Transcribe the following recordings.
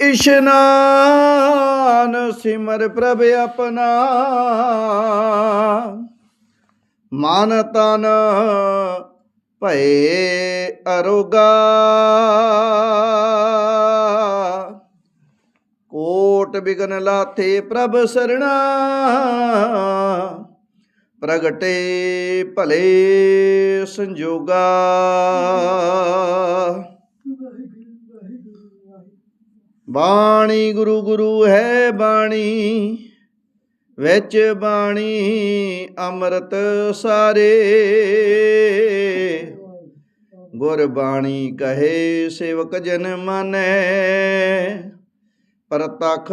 ਇਸ਼ਨਾਨ ਸਿਮਰ ਪ੍ਰਭ ਆਪਣਾ। ਮਨ ਤਨ ਭਏ ਅਰੋਗਾ। ਕੋਟ ਬਿਗਨ ਲਾਥੇ ਪ੍ਰਭ ਸਰਣਾ। ਪ੍ਰਗਟੇ ਭਲੇ ਸੰਜੋਗਾ। ਬਾਣੀ ਗੁਰੂ ਗੁਰੂ ਹੈ ਬਾਣੀ, ਵਿੱਚ ਬਾਣੀ ਅੰਮ੍ਰਿਤ ਸਾਰੇ। ਗੁਰ ਬਾਣੀ ਕਹੇ ਸੇਵਕ ਜਨ ਮਾਨੈ, ਪ੍ਰਤਖ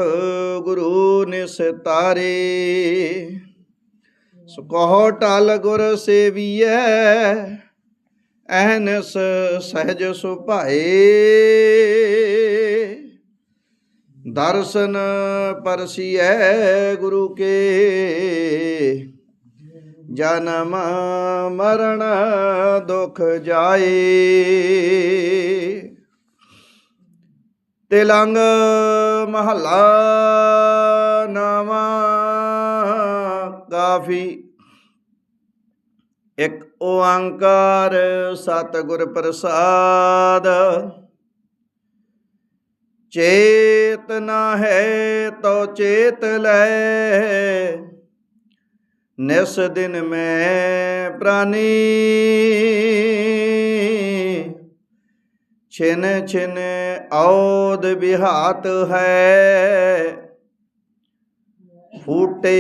ਗੁਰੂ ਨਿਸਤਾਰੇ ਸੁਕਹੁ ਟਲ ਗੁਰ ਸੇਵੀਐ ਅਹਨਸ ਸਹਿਜ ਸੁਭਾਏ। ਦਰਸ਼ਨ ਪਰਸੀਐ ਗੁਰੂ ਕੇ। ਜਨਮ ਮਰਨ ਦੁਖ ਜਾਏ। ਤਿਲੰਗ ਮਹੱਲਾ ਨਾਮਾ ਕਾਫੀ। ਇੱਕ ਓੰਕਾਰ ਸਤਿਗੁਰ ਪ੍ਰਸਾਦ। ਚੇਤ ਨਾ ਹੈ ਤੋ ਚੇਤ ਲੈ। ਨਿਸ ਦਿਨ ਮੈਂ ਪ੍ਰਾਨੀ। ਛਿਨ ਛਿਨ ਔਦ ਵਿਹਾਤ ਹੈ। ਫੂਟੇ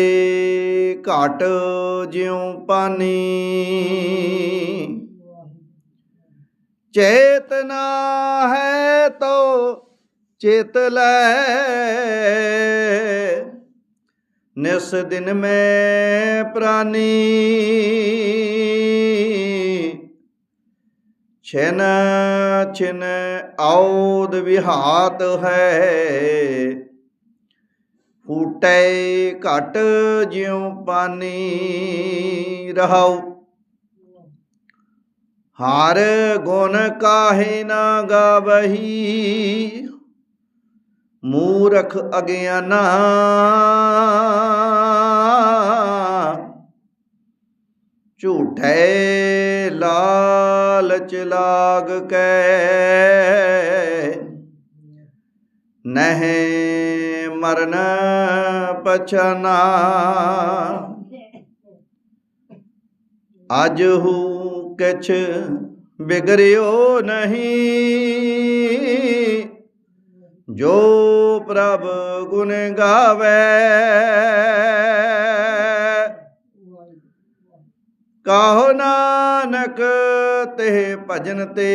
ਘਟ ਜਿਉ ਪਾਨੀ। ਚੇਤਨਾ ਹੈ ਤੋ ਚੇਤ ਲੈ। ਨਿਸ ਦਿਨ ਮੈਂ ਪ੍ਰਾਨੀ। ਛਨ ਛਨ ਔਦ ਵਿਹਾਤ ਹੈ। ਫੂਟੇ ਘਟ ਜਿਉ ਪਾਨੀ ਰਹਾਉ। ਹਾਰ ਗੁਣ ਕਾਹੇ ਨਾ ਗਾਵਹੀ। ਮੂਰਖ ਅਗਿਆਨਾ। ਝੂਠੇ ਲਾਲਚ ਲਾਗ ਕੈ। ਨਹਿ ਮਰਨ ਪਛਨਾ। ਅਜ ਹੂ ਕਿਛ ਬਿਗਰਿਓ ਨਹੀਂ। ਜੋ ਪ੍ਰਭ ਗੁਣ ਗਾਵੇ। ਕਾਹੋ ਨਾਨਕ ਤੇ ਭਜਨ ਤੇ।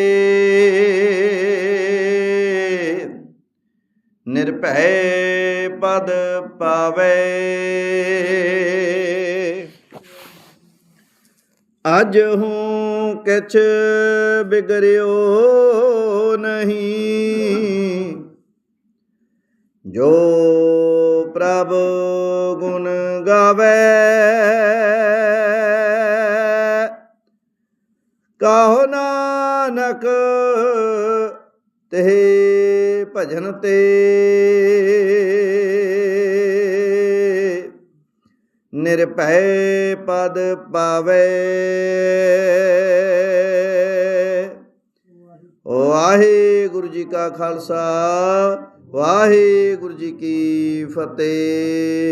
ਨਿਰਭੈ ਪਦ ਪਾਵੇ। ਅਜ ਹੂੰ ਕਿਛ ਬਿਗਰਿਓ ਨਹੀਂ। ਜੋ ਪ੍ਰਭ ਗੁਣ ਗਾਵੇ, ਕਹੋ ਨਾਨਕ ਤੇ ਭਜਨ ਤੇ। ਨਿਰਭੈ ਪਦ ਪਾਵੇ। ਵਾਹਿਗੁਰੂ ਜੀ ਕਾ ਖਾਲਸਾ। ਵਾਹਿਗੁਰੂ ਜੀ ਕੀ ਫਤਿਹ।